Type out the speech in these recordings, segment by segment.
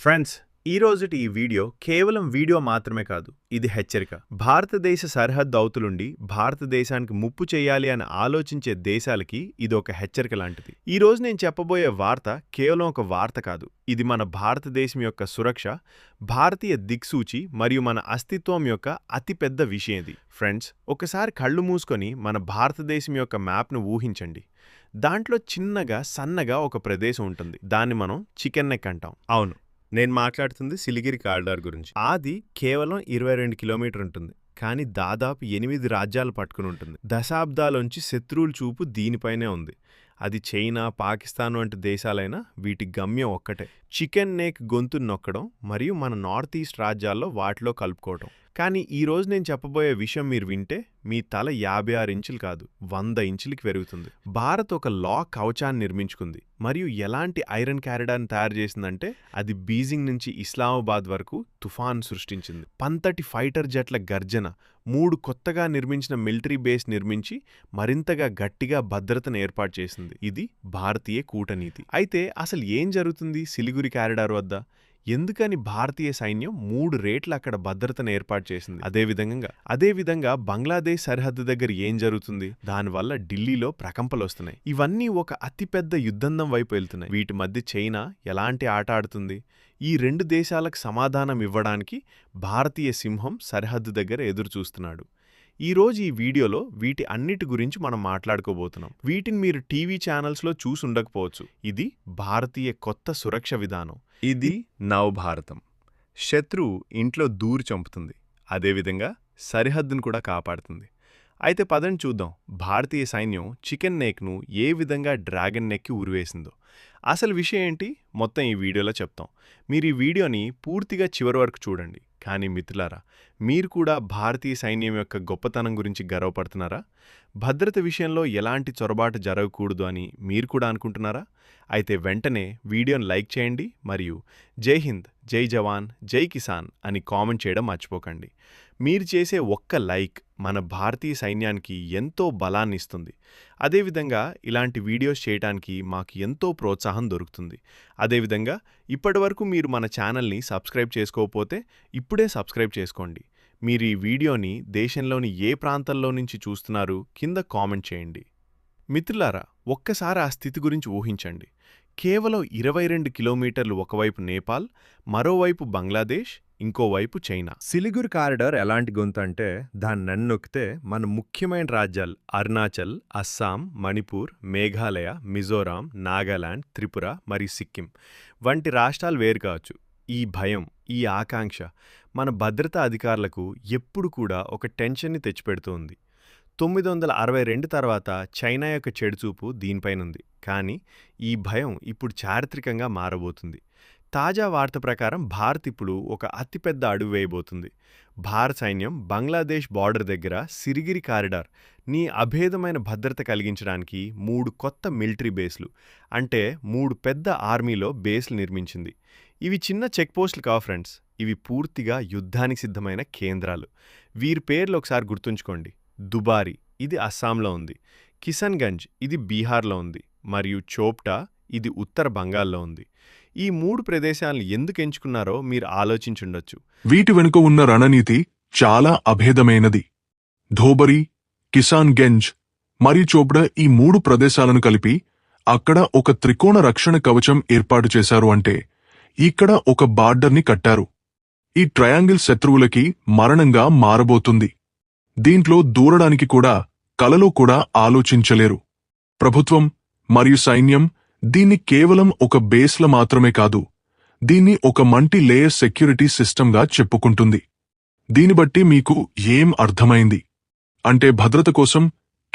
Friends ఈ రోజుటి ఈ వీడియో కేవలం వీడియో మాత్రమే కాదు ఇది హెచ్చరిక. భారతదేశ సరిహద్దు అవుతులుండి భారతదేశానికి ముప్పు చేయాలి అని ఆలోచించే దేశాలకి ఇది ఒక హెచ్చరిక లాంటిది. ఈ రోజు నేను చెప్పబోయే వార్త కేవలం ఒక వార్త కాదు ఇది మన భారతదేశం యొక్క సురక్ష భారతీయ దిక్సూచి మరియు మన అస్తిత్వం యొక్క అతిపెద్ద విషయం ఇది. ఫ్రెండ్స్ ఒకసారి కళ్ళు మూసుకొని మన భారతదేశం యొక్క మ్యాప్ను ఊహించండి. దాంట్లో చిన్నగా సన్నగా ఒక ప్రదేశం ఉంటుంది. దాన్ని మనం చికెన్ నెక్ అంటాం. అవును. నేను మాట్లాడుతుంది సిలిగిరి కారిడార్ గురించి. అది కేవలం ఇరవై రెండు కిలోమీటర్ ఉంటుంది. కానీ దాదాపు ఎనిమిది రాజ్యాలు పట్టుకుని ఉంటుంది. దశాబ్దాలోంచి శత్రువుల చూపు దీనిపైనే ఉంది. అది చైనా పాకిస్తాన్ వంటి దేశాలైనా వీటి గమ్యం ఒక్కటే. చికెన్ నేక్ గొంతు నొక్కడం మరియు మన నార్త్ ఈస్ట్ రాజ్యాల్లో వాటిలో కలుపుకోవడం కానీ ఈ రోజు నేను చెప్పబోయే విషయం మీరు వింటే మీ తల యాభై ఆరు ఇంచులు కాదు వంద ఇంచులకి పెరుగుతుంది. భారత్ ఒక లా కవచాన్ని నిర్మించుకుంది మరియు ఎలాంటి ఐరన్ క్యారిడాన్ని తయారు చేసిందంటే అది బీజింగ్ నుంచి ఇస్లామాబాద్ వరకు తుఫాన్ సృష్టించింది. పంతటి ఫైటర్ జెట్ల గర్జన మూడు కొత్తగా నిర్మించిన మిలిటరీ బేస్ నిర్మించి మరింతగా గట్టిగా భద్రతను ఏర్పాటు చేసింది. ఇది భారతీయ కూటనీతి. అయితే అసలు ఏం జరుగుతుంది సిలిగురి క్యారిడార్ వద్ద? ఎందుకని భారతీయ సైన్యం మూడు రేట్లు అక్కడ భద్రతను ఏర్పాటు చేసింది? అదేవిధంగా అదేవిధంగా బంగ్లాదేశ్ సరిహద్దు దగ్గర ఏం జరుగుతుంది? దానివల్ల ఢిల్లీలో ప్రకంపలు వస్తున్నాయి ఇవన్నీ ఒక అతిపెద్ద యుద్ధందం వైపు వెళ్తున్నాయి. వీటి మధ్య చైనా ఎలాంటి ఆట ఆడుతుంది? ఈ రెండు దేశాలకు సమాధానం ఇవ్వడానికి భారతీయ సింహం సరిహద్దు దగ్గర ఎదురు చూస్తున్నాడు ఈ రోజు ఈ వీడియోలో వీటి అన్నిటి గురించి మనం మాట్లాడుకోబోతున్నాం. వీటిని మీరు టీవీ ఛానల్స్లో చూసుండకపోవచ్చు ఇది భారతీయ కొత్త సురక్ష విధానం. ఇది నవభారతం. శత్రువు ఇంట్లో దూరి చంపుతుంది. అదేవిధంగా సరిహద్దును కూడా కాపాడుతుంది. అయితే పదని చూద్దాం. భారతీయ సైన్యం చికెన్ నెక్ను ఏ విధంగా డ్రాగన్ నెక్కి ఉరివేసిందో. అసలు విషయం ఏంటి? మొత్తం ఈ వీడియోలో చెప్తాం. మీరు ఈ వీడియోని పూర్తిగా చివరి వరకు చూడండి. కానీ మిత్రులారా మీరు కూడా భారతీయ సైన్యం యొక్క గొప్పతనం గురించి గర్వపడుతున్నారా? భద్రత విషయంలో ఎలాంటి చొరబాటు జరగకూడదు అని మీరు కూడా అనుకుంటున్నారా? అయితే వెంటనే వీడియోను లైక్ చేయండి మరియు జై హింద్ జై జవాన్ జై కిసాన్ అని కామెంట్ చేయడం మర్చిపోకండి. మీరు చేసే ఒక్క లైక్ మన భారతీయ సైన్యానికి ఎంతో బలాన్ని ఇస్తుంది. అదేవిధంగా ఇలాంటి వీడియోస్ చేయడానికి మాకు ఎంతో ప్రోత్సాహం దొరుకుతుంది. అదేవిధంగా ఇప్పటివరకు మీరు మన ఛానల్ని సబ్స్క్రైబ్ చేసుకోకపోతే ఇప్పుడు ఇప్పుడే సబ్స్క్రైబ్ చేసుకోండి. మీరు ఈ వీడియోని దేశంలోని ఏ ప్రాంతంలో నుంచి చూస్తున్నారు కింద కామెంట్ చేయండి. మిత్రులారా ఒక్కసారి ఆ స్థితి గురించి ఊహించండి. కేవలం ఇరవై రెండు కిలోమీటర్లు ఒకవైపు నేపాల్ మరోవైపు బంగ్లాదేశ్ ఇంకోవైపు చైనా. సిలిగురి కారిడార్ ఎలాంటి గొంతు అంటే దాన్ని నన్నొక్కితే మన ముఖ్యమైన రాజ్యాలు అరుణాచల్ అస్సాం మణిపూర్ మేఘాలయ మిజోరాం నాగాలాండ్ త్రిపుర మరియు సిక్కిం వంటి రాష్ట్రాలు వేరు కావచ్చు. ఈ భయం ఈ ఆకాంక్ష మన భద్రతా అధికారులకు ఎప్పుడు కూడా ఒక టెన్షన్ని తెచ్చిపెడుతోంది. తొమ్మిది వందల అరవై రెండు తర్వాత చైనా యొక్క చెడుచూపు దీనిపైనుంది. కానీ ఈ భయం ఇప్పుడు చారిత్రకంగా మారబోతుంది. తాజా వార్త ప్రకారం భారత్ ఇప్పుడు ఒక అతిపెద్ద అడుగు వేయబోతుంది. భారత సైన్యం బంగ్లాదేశ్ బార్డర్ దగ్గర సిరిగిరి కారిడార్ నీ అభేదమైన భద్రత కలిగించడానికి మూడు కొత్త మిలిటరీ బేస్లు అంటే మూడు పెద్ద ఆర్మీలో బేస్లు నిర్మించింది. ఇవి చిన్న చెక్పోస్టులు కావు ఫ్రెండ్స్. ఇవి పూర్తిగా యుద్ధానికి సిద్ధమైన కేంద్రాలు. వీరి పేర్లు ఒకసారి గుర్తుంచుకోండి. దుబారి ఇది అస్సాంలో ఉంది. కిషన్గంజ్ ఇది బీహార్లో ఉంది. మరియు చోప్టా ఇది ఉత్తర బంగాల్లో ఉంది. ఈ మూడు ప్రదేశాలను ఎందుకు ఎంచుకున్నారో మీరు ఆలోచించుండొచ్చు. వీటి వెనుక ఉన్న రణనీతి చాలా అభేదమైనది. ధోబరి కిసాన్ గెంజ్ మరియు చోప్డా ఈ మూడు ప్రదేశాలను కలిపి అక్కడ ఒక త్రికోణ రక్షణ కవచం ఏర్పాటు చేశారు అంటే ఇక్కడ ఒక బార్డర్ని కట్టారు. ఈ ట్రయాంగిల్ శత్రువులకి మరణంగా మారబోతుంది. దీంట్లో దూరడానికి కూడా కలలో కూడా ఆలోచించలేరు. ప్రభుత్వం మరియు సైన్యం దీన్ని కేవలం ఒక బేస్ల మాత్రమే కాదు దీన్ని ఒక మంటి లేయర్ సెక్యూరిటీ సిస్టంగా చెప్పుకుంటుంది. దీని బట్టి మీకు ఏం అర్థమైంది? అంటే భద్రత కోసం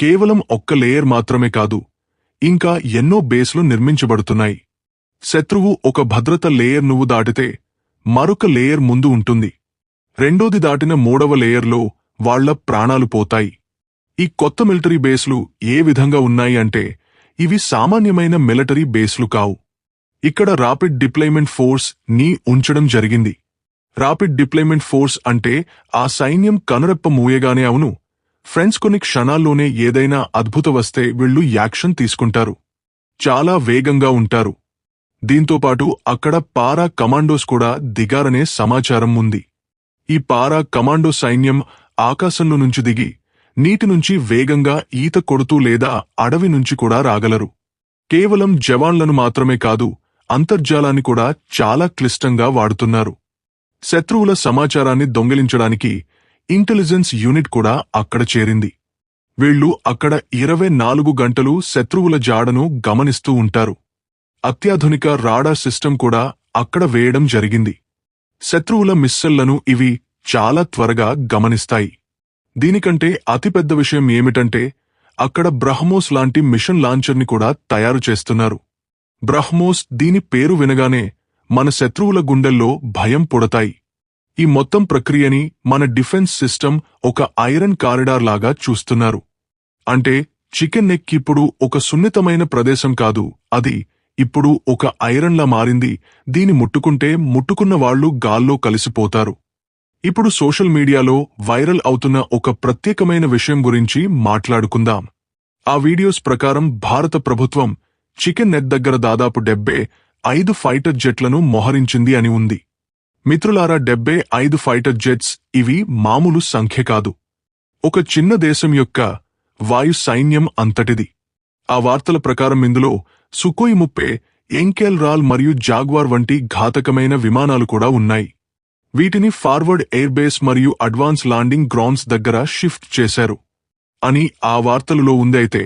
కేవలం ఒక్క లేయర్ మాత్రమే కాదు ఇంకా ఎన్నో బేస్లు నిర్మించబడుతున్నాయి. శత్రువు ఒక భద్రత లేయర్ నువ్వు దాటితే మరొక లేయర్ ముందు ఉంటుంది. రెండోది దాటిన మూడవ లేయర్లో వాళ్ళ ప్రాణాలు పోతాయి. ఈ కొత్త మిలిటరీ బేస్లు ఏ విధంగా ఉన్నాయి అంటే ఇవి సామాన్యమైన మిలిటరీ బేస్లు కావు. ఇక్కడ రాపిడ్ డిప్లాయ్మెంట్ ఫోర్స్ని ఉంచడం జరిగింది. రాపిడ్ డిప్లాయ్మెంట్ ఫోర్స్ అంటే ఆ సైన్యం కనురెప్ప మూయగానే అవును. ఫ్రెండ్స్ కొన్ని క్షణాల్లోనే ఏదైనా అద్భుత వస్తే వీళ్ళు యాక్షన్ తీసుకుంటారు. చాలా వేగంగా ఉంటారు. దీంతోపాటు అక్కడ పారా కమాండోస్ కూడా దిగారనే సమాచారం ఉంది. ఈ పారా కమాండో సైన్యం ఆకాశంలో నుంచి దిగి నీటి నుంచి వేగంగా ఈత కొడుతూ లేదా అడవి నుంచి కూడా రాగలరు. కేవలం జవాన్లను మాత్రమే కాదు అంతర్జాలాన్ని కూడా చాలా క్లిష్టంగా వాడుతున్నారు. శత్రువుల సమాచారాన్ని దొంగిలించడానికి ఇంటెలిజెన్స్ యూనిట్ కూడా అక్కడ చేరింది. వీళ్ళు అక్కడ ఇరవై నాలుగు గంటలు శత్రువుల జాడను గమనిస్తూ ఉంటారు. అత్యాధునిక రాడార్ సిస్టమ్ కూడా అక్కడ వేయడం జరిగింది. శత్రువుల మిస్సెల్లను ఇవి చాలా త్వరగా గమనిస్తాయి. దీనికంటే అతిపెద్ద విషయం ఏమిటంటే అక్కడ బ్రహ్మోస్ లాంటి మిషన్ లాంచర్ని కూడా తయారు చేస్తున్నారు. బ్రహ్మోస్ దీని పేరు వినగానే మన శత్రువుల గుండెల్లో భయం పుడతాయి. ఈ మొత్తం ప్రక్రియని మన డిఫెన్స్ సిస్టమ్ ఒక ఐరన్ కారిడార్ లాగా చూస్తున్నారు. అంటే చికెన్ నెక్ ఇప్పుడు ఒక సున్నితమైన ప్రదేశం కాదు అది ఇప్పుడు ఒక ఐరన్లా మారింది. దీని ముట్టుకుంటే ముట్టుకున్న వాళ్ళు గాల్లో కలిసిపోతారు. ఇప్పుడు సోషల్ మీడియాలో వైరల్ అవుతున్న ఒక ప్రత్యేకమైన విషయం గురించి మాట్లాడుకుందాం. ఆ వీడియోస్ ప్రకారం భారత ప్రభుత్వం చికెన్ నెట్ దగ్గర దాదాపు డెబ్బే ఐదు ఫైటర్ జెట్లను మోహరించింది అని ఉంది. మిత్రులారా డెబ్బే ఐదు ఫైటర్ జెట్స్ ఇవి మామూలు సంఖ్య కాదు. ఒక చిన్న దేశం యొక్క వాయు సైన్యం అంతటిది. ఆ వార్తల ప్రకారం ఇందులో సుకోయి ముప్పే ఎంకెల్ రాల్ మరియు జాగ్వార్ వంటి ఘాతకమైన విమానాలు కూడా ఉన్నాయి. వీటిని ఫార్వర్డ్ ఎయిర్ బేస్ మరియు అడ్వాన్స్ లాండింగ్ గ్రౌండ్స్ దగ్గర షిఫ్ట్ చేశారు. అని ఆ వార్తలలో ఉందైతే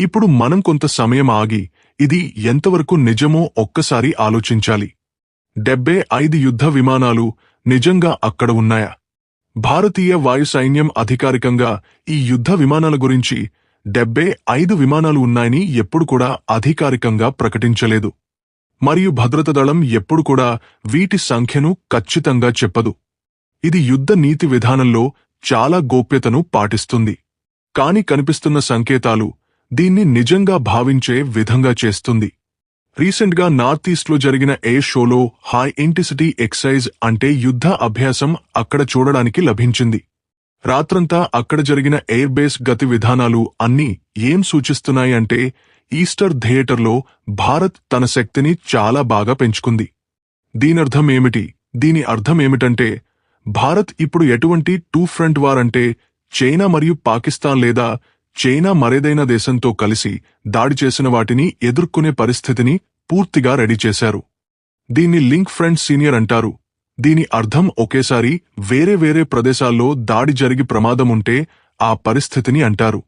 ఇప్పుడు మనం కొంత సమయం ఆగి ఇది ఎంతవరకు నిజమో ఒక్కసారి ఆలోచించాలి. డెబ్బే ఐదు యుద్ధ విమానాలు నిజంగా అక్కడ ఉన్నాయా? భారతీయ వాయు సైన్యం అధికారికంగా ఈ యుద్ధ విమానాల గురించి డెబ్బై ఐదు విమానాలు ఉన్నాయని ఎప్పుడు కూడా అధికారికంగా ప్రకటించలేదు. మరియు భద్రత దళం ఎప్పుడు కూడా వీటి సంఖ్యను ఖచ్చితంగా చెప్పదు. ఇది యుద్ధ నీతి విధానంలో చాలా గోప్యతను పాటిస్తుంది. కాని కనిపిస్తున్న సంకేతాలు దీన్ని నిజంగా భావించే విధంగా చేస్తుంది. రీసెంట్గా నార్త్ ఈస్ట్లో జరిగిన ఏ షోలో హై ఇంటెన్సిటీ ఎక్సైజ్ అంటే యుద్ధ అభ్యాసం అక్కడ చూడడానికి లభించింది. రాత్రంతా అక్కడ జరిగిన ఎయిర్ బేస్ గతి విధానాలు అన్నీ ఏం సూచిస్తున్నాయంటే ఈస్టర్ థియేటర్లో భారత్ తన శక్తిని చాలా బాగా పెంచుకుంది. దీనర్థం ఏమిటి? దీని అర్థం ఏమిటంటే భారత్ ఇప్పుడు ఎటువంటి టూ ఫ్రంట్ వార్ అంటే చైనా మరియు పాకిస్తాన్ లేదా చైనా మరేదైనా దేశంతో కలిసి దాడి చేసిన వాటిని ఎదుర్కొనే పరిస్థితిని పూర్తిగా రెడీ చేశారు. దీన్ని లింక్ ఫ్రంట్ సీనియర్ అంటారు. దీని అర్థం ఒకేసారి వేరే వేరే ప్రదేశాల్లో దాడి జరిగి ప్రమాదం ఉంటే ఆ పరిస్థితిని అంటారు.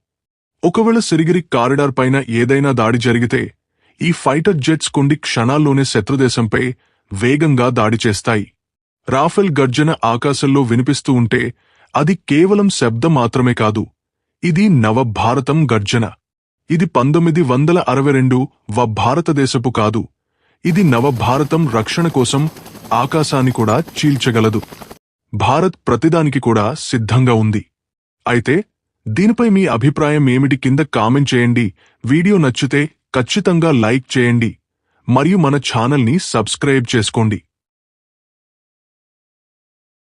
ఒకవేళ సిరిగిరి కారిడార్ పైన ఏదైనా దాడి జరిగితే ఈ ఫైటర్ జెట్స్ కొన్ని క్షణాల్లోనే శత్రుదేశంపై వేగంగా దాడి చేస్తాయి. రాఫెల్ గర్జన ఆకాశంలో వినిపిస్తూ ఉంటే అది కేవలం శబ్దం మాత్రమే కాదు ఇది నవభారతం గర్జన. ఇది పంతొమ్మిది వందల అరవై రెండు వ భారతదేశపు కాదు ఇది నవభారతం రక్షణ కోసం ఆకాశాన్ని కూడా చీల్చగలదు. భారత్ ప్రతిదానికి కూడా సిద్ధంగా ఉంది. అయితే దీనిపై మీ అభిప్రాయం ఏమిటి కింద కామెంట్ చేయండి. వీడియో నచ్చితే ఖచ్చితంగా లైక్ చేయండి. మరియు మన ఛానల్ని సబ్స్క్రైబ్ చేసుకోండి.